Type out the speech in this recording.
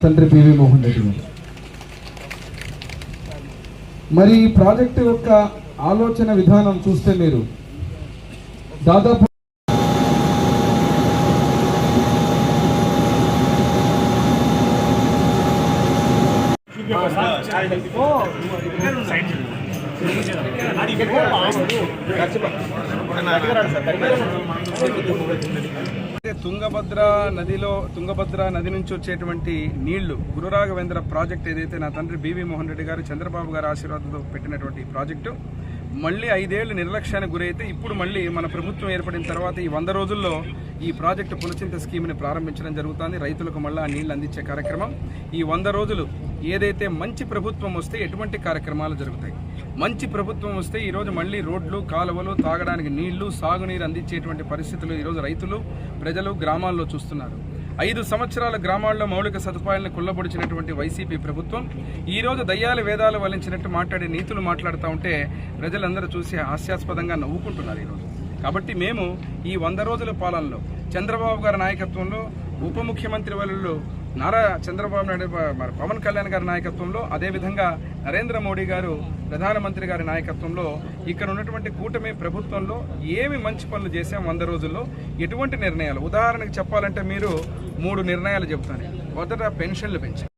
తండ్రి పివి మోహన్ రెడ్డి గారు. మరి ఈ ప్రాజెక్టు యొక్క ఆలోచన విధానం చూస్తే మీరు దాదాపు అయితే తుంగభద్ర నదిలో తుంగభద్ర నది నుంచి వచ్చేటువంటి నీళ్ళు గురురాఘవేంద్ర ప్రాజెక్ట్ ఏదైతే నా తండ్రి బీవీ మోహన్ రెడ్డి గారు చంద్రబాబు గారి ఆశీర్వాదంతో పెట్టినటువంటి ప్రాజెక్టు మళ్ళీ ఐదేళ్ళు నిర్లక్ష్యానికి గురైతే ఇప్పుడు మళ్ళీ మన ప్రభుత్వం ఏర్పడిన తర్వాత ఈ వంద రోజుల్లో ఈ ప్రాజెక్టు పునశ్చింత స్కీమ్ని ప్రారంభించడం జరుగుతుంది. రైతులకు మళ్ళీ ఆ నీళ్ళు అందించే కార్యక్రమం. ఈ వంద రోజులు ఏదైతే మంచి ప్రభుత్వం వస్తే ఎటువంటి కార్యక్రమాలు జరుగుతాయి? మంచి ప్రభుత్వం వస్తే ఈరోజు మళ్ళీ రోడ్లు కాలువలు తాగడానికి నీళ్ళు సాగునీరు అందించేటువంటి పరిస్థితులు ఈరోజు రైతులు ప్రజలు గ్రామాల్లో చూస్తున్నారు. ఐదు సంవత్సరాల గ్రామాల్లో మౌలిక సదుపాయాలను కుల్లబొడిచినటువంటి వైసీపీ ప్రభుత్వం ఈరోజు దయ్యాల వేదాలు వలించినట్టు మాట్లాడే నీతులు మాట్లాడుతూ ఉంటే ప్రజలందరూ చూసి హాస్యాస్పదంగా నవ్వుకుంటున్నారు ఈరోజు కాబట్టి మేము ఈ వంద రోజుల పాలనలో చంద్రబాబు గారి నాయకత్వంలో ఉప ముఖ్యమంత్రి వలలో నారా చంద్రబాబు నాయుడు మరి పవన్ కళ్యాణ్ గారి నాయకత్వంలో అదేవిధంగా నరేంద్ర మోడీ గారు ప్రధానమంత్రి గారి నాయకత్వంలో ఇక్కడ ఉన్నటువంటి కూటమి ప్రభుత్వంలో ఏమి మంచి పనులు చేశాం వంద రోజుల్లో? ఎటువంటి నిర్ణయాలు? ఉదాహరణకు చెప్పాలంటే మీరు మూడు నిర్ణయాలు చెబుతాను మొదట పెన్షన్లు పెంచారు